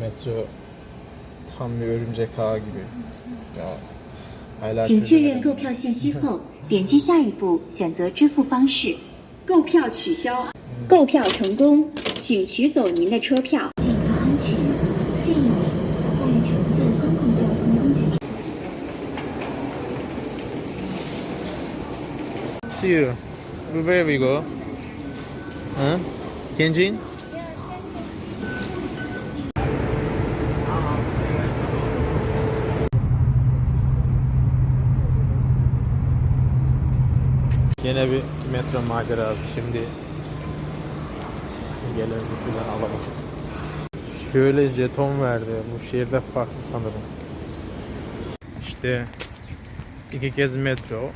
Metro tam bir örümcek ağı gibi. Ya hala 请确认购票信息后，点击下一步选择支付方式。购票取消。购票成功，请取走您的车票。健康安全，建议您在乘坐公共交通工具 See you. Where we go? Hı? Tianjin? Yine bir metro macerası. Şimdi gelelim şuradan alalım. Şöyle jeton verdi. Bu şehirde farklı sanırım. İşte iki kez metro,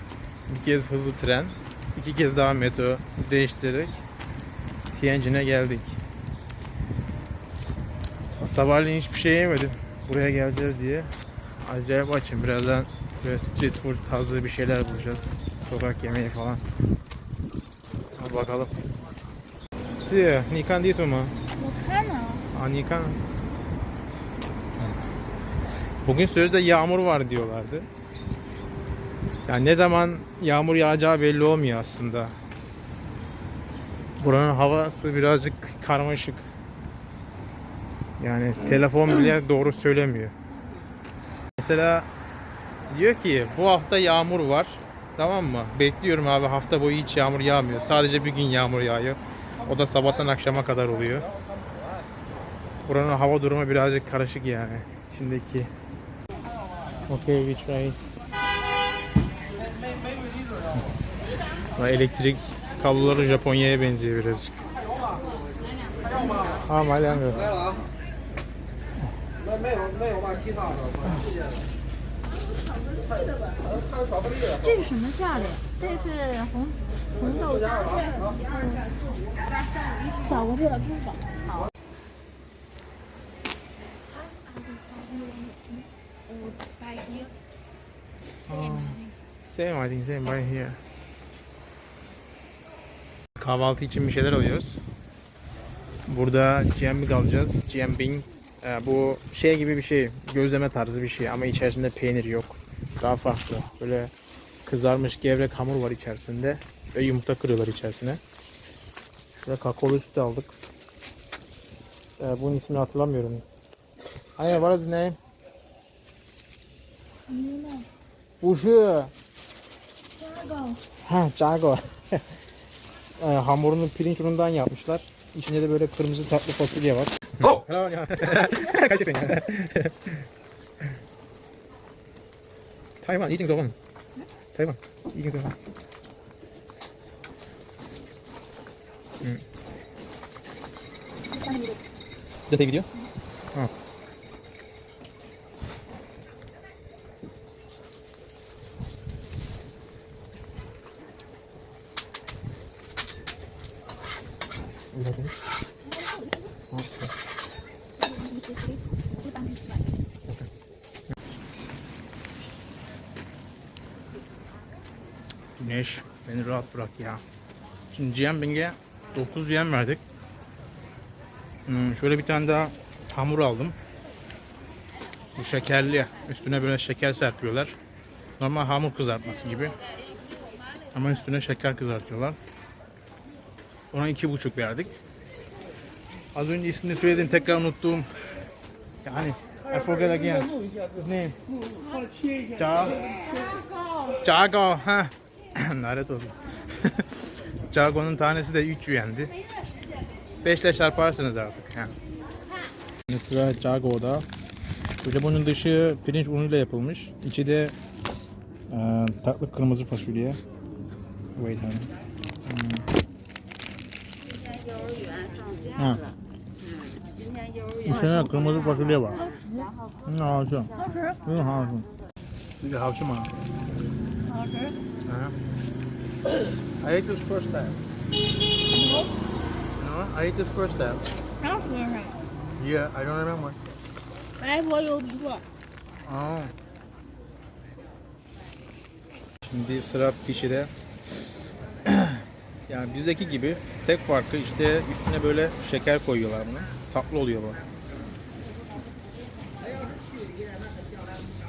bir kez hızlı tren, iki kez daha metro değiştirerek Tianjin'e geldik. Sabahleyin hiçbir şey yemedim. Buraya geleceğiz diye. Acayip açım. Birazdan böyle street food tarzı bir şeyler bulacağız. Sokak yemeği falan. Hadi bakalım. Sì, Nikan dito mu? Nikana. Aa Nikan. Bugün sözde yağmur var diyorlardı. Yani ne zaman yağmur yağacağı belli olmuyor aslında. Buranın havası birazcık karmaşık. Yani telefon bile doğru söylemiyor. Mesela diyor ki bu hafta yağmur var. Tamam mı? Bekliyorum abi hafta boyu hiç yağmur yağmıyor. Sadece bir gün yağmur yağıyor. O da sabahtan akşama kadar oluyor. Buranın hava durumu birazcık karışık yani. İçindeki. Okay, we try. Ha, Elektrik kabloları Japonya'ya benziyor birazcık. Ha, 买两个。 这是什么馅的？这是红红豆沙。小个这个知道。好。Right here. Aa, Same I think same right here. Kahvaltı için bir şeyler alıyoruz. Burada cembing alacağız. Cembing e, bu şey gibi bir şey. Gözleme tarzı bir şey ama içerisinde peynir yok. Daha farklı. Böyle kızarmış gevrek hamur var içerisinde. Ve yumurta kırıyorlar içerisine. Şurada kakaolu süt aldık. E, bunun ismini hatırlamıyorum. What is the name? 不是。Ha, Jago. e, hamurunu pirinç unundan yapmışlar. İçinde de böyle kırmızı tatlı fasulye var. Oh! Hello, 안녕. 같이 있냐? 타이완 이징석은 타이완 이징석. 응. 자 데이비디요? 어. Güneş beni rahat bırak ya. Şimdi Jianbing'e 9 yen verdik. Hmm, şöyle bir tane daha hamur aldım. Bu şekerli. Üstüne böyle şeker serpiyorlar. Normal hamur kızartması gibi. Ama üstüne şeker kızartıyorlar. Ona iki buçuk verdik. Az önce ismini söyledim tekrar unuttum. Yani I forget again. His name. Ca Cago. Ha. Nalet olsun. Cago'nun tanesi de 3 yendi. 5 ile çarparsınız artık. Ha. Şimdi sıra Cago'da. Böyle bunun dışı pirinç unuyla yapılmış. İçi de e, tatlı kırmızı fasulye. Wait a Ha. İçine kırmızı fasulye var. Ne harcı? Ne harcı? Bir de harcı mı? Okay. Yeah. I ate this first time. What? No, I ate this first time. That's alright. Yeah, I don't remember. I boiled you up. Oh. Şimdi sıra pişide. yani bizdeki gibi tek farkı işte üstüne böyle şeker koyuyorlar bunu. Tatlı oluyor bu.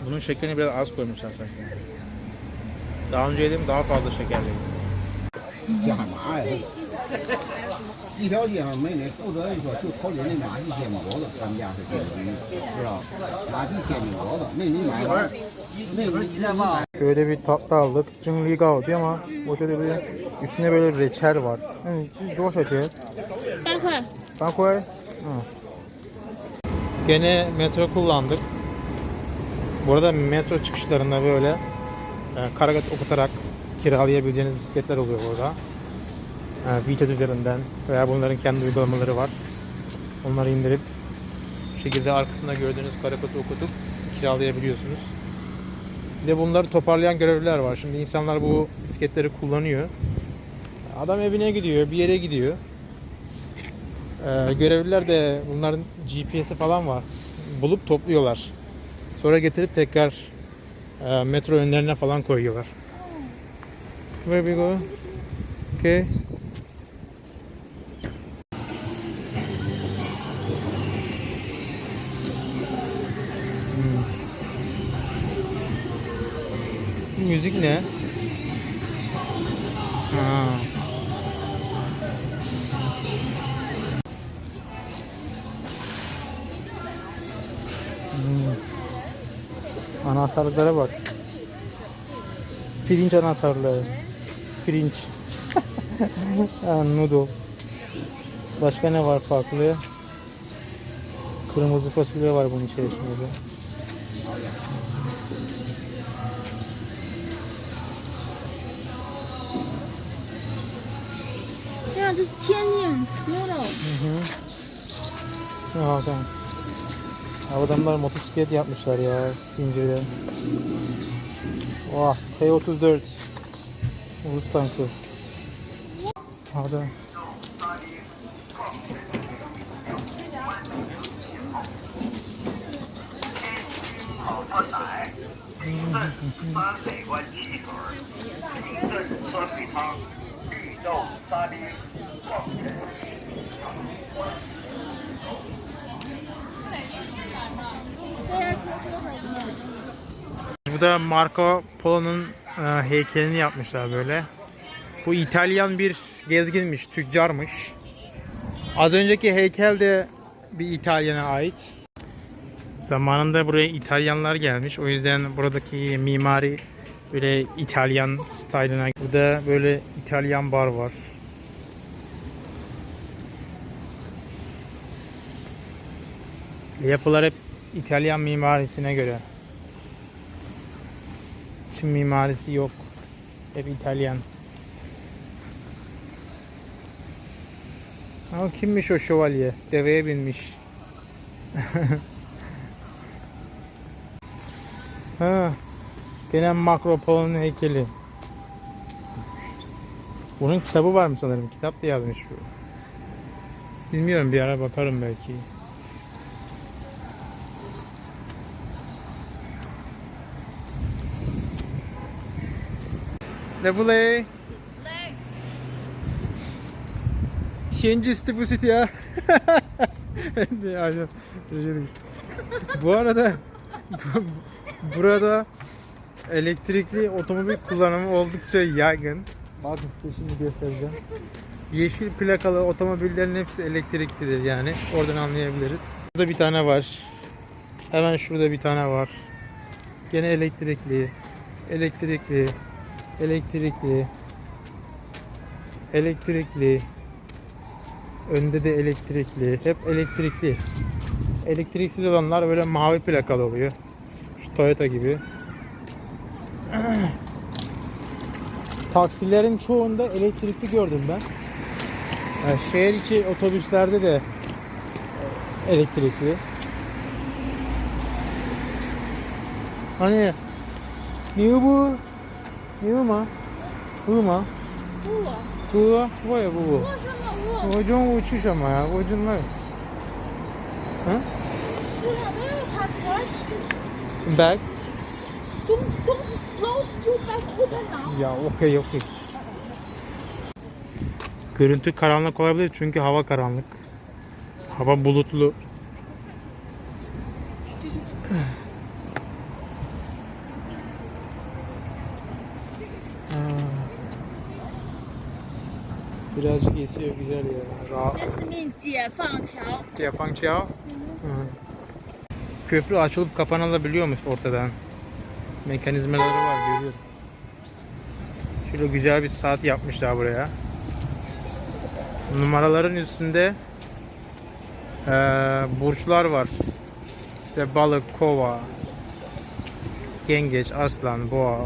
Bunun şekerini biraz az koymuşlar sanki. Daha önce yediğim daha fazla şekerliydi. Şöyle bir tatlı aldık. Cingli Gao ama o şöyle bir üstüne böyle reçel var. Yani biz doş açıyor. Bakay. Bakay. Gene metro kullandık. Burada metro çıkışlarında böyle karagat okutarak kiralayabileceğiniz bisikletler oluyor burada. E, WeChat üzerinden veya bunların kendi uygulamaları var. Onları indirip şekilde arkasında gördüğünüz karakotu okutup kiralayabiliyorsunuz. Bir de bunları toparlayan görevliler var. Şimdi insanlar bu bisikletleri kullanıyor. Adam evine gidiyor, bir yere gidiyor. Ee, görevliler de bunların GPS'i falan var. Bulup topluyorlar. Sonra getirip tekrar e, metro önlerine falan koyuyorlar. Where we go? Okay. Hmm. Müzik ne? Ha. Anahtarlıklara bak. Pirinç anahtarlığı. Pirinç. ha, noodle. Başka ne var farklı? Kırmızı fasulye var bunun içerisinde de. 这样这是天津 noodle。 Hı hı. Ya tamam. Adamlar motosiklet yapmışlar ya zincirden. Vah T34 Rus tankı. Hadi. Bu da Marco Polo'nun e, heykelini yapmışlar böyle. Bu İtalyan bir gezginmiş, tüccarmış. Az önceki heykel de bir İtalyan'a ait. Zamanında buraya İtalyanlar gelmiş. O yüzden buradaki mimari böyle İtalyan style'ına. Burada böyle İtalyan bar var. Yapılar hep İtalyan mimarisine göre. Çin mimarisi yok. Hep İtalyan. Ama kimmiş o şövalye? Deveye binmiş. ha. Gene Makropol'un heykeli. Bunun kitabı var mı sanırım? Kitap da yazmış bu. Bilmiyorum bir ara bakarım belki. Ne bu le? Tianjin City ya. Aynen. Bu arada bu- burada elektrikli otomobil kullanımı oldukça yaygın. Bakın size şimdi göstereceğim. Yeşil plakalı otomobillerin hepsi elektriklidir yani. Oradan anlayabiliriz. Burada bir tane var. Hemen şurada bir tane var. Gene elektrikli. Elektrikli. Elektrikli. Elektrikli. Önde de elektrikli. Hep elektrikli. Elektriksiz olanlar böyle mavi plakalı oluyor. Şu Toyota gibi. Taksilerin çoğunda elektrikli gördüm ben. Yani şehir içi otobüslerde de elektrikli. Hani ne bu? Ne bu? Bu mu? 不，哥，我也不不。为什么我我中午去什么呀？我真累。嗯我没有 passport？ ？Bag？ Don't don't close your passport now。 Ya okey okey. Görüntü karanlık olabilir çünkü hava karanlık. Hava bulutlu. Birazcık esiyor güzel ya. Yani. Rahat. Diyafang Çao. Köprü açılıp kapanılabiliyormuş ortadan. Mekanizmaları var görüyorum. Şöyle güzel bir saat yapmışlar buraya. Numaraların üstünde e, burçlar var. İşte balık, kova, yengeç, aslan, boğa,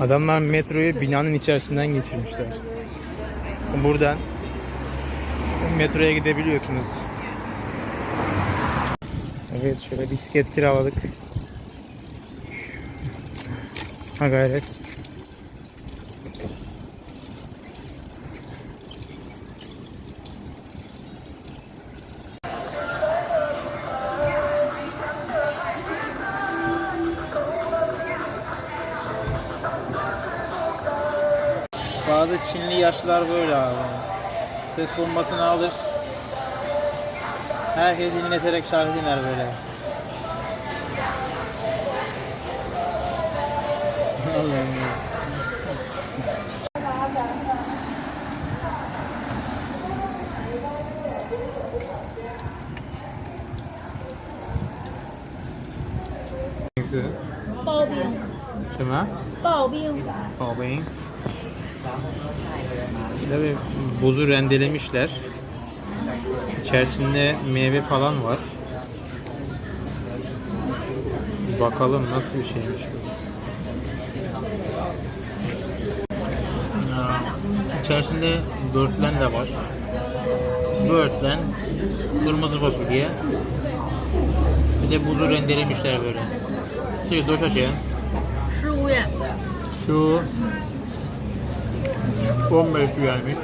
Adamlar metroyu binanın içerisinden geçirmişler. Buradan metroya gidebiliyorsunuz. Evet şöyle bisiklet kiraladık. Ha gayret. Çinli yaşlılar böyle abi. Ses bombasını alır. Herkes dinleterek şarkı dinler böyle. Allah'ım ya. Neyse. 刨冰，什么？刨冰， Kahveyi. Tabii buzu rendelemişler. İçerisinde meyve falan var. Bakalım nasıl bir şeymiş bu. Aa, İçerisinde böğürtlen de var. Böğürtlen, kırmızı fasulye. Bir de buzu rendelemişler böyle. Suyu doşa şey. 十五元。 Şu 15 yani.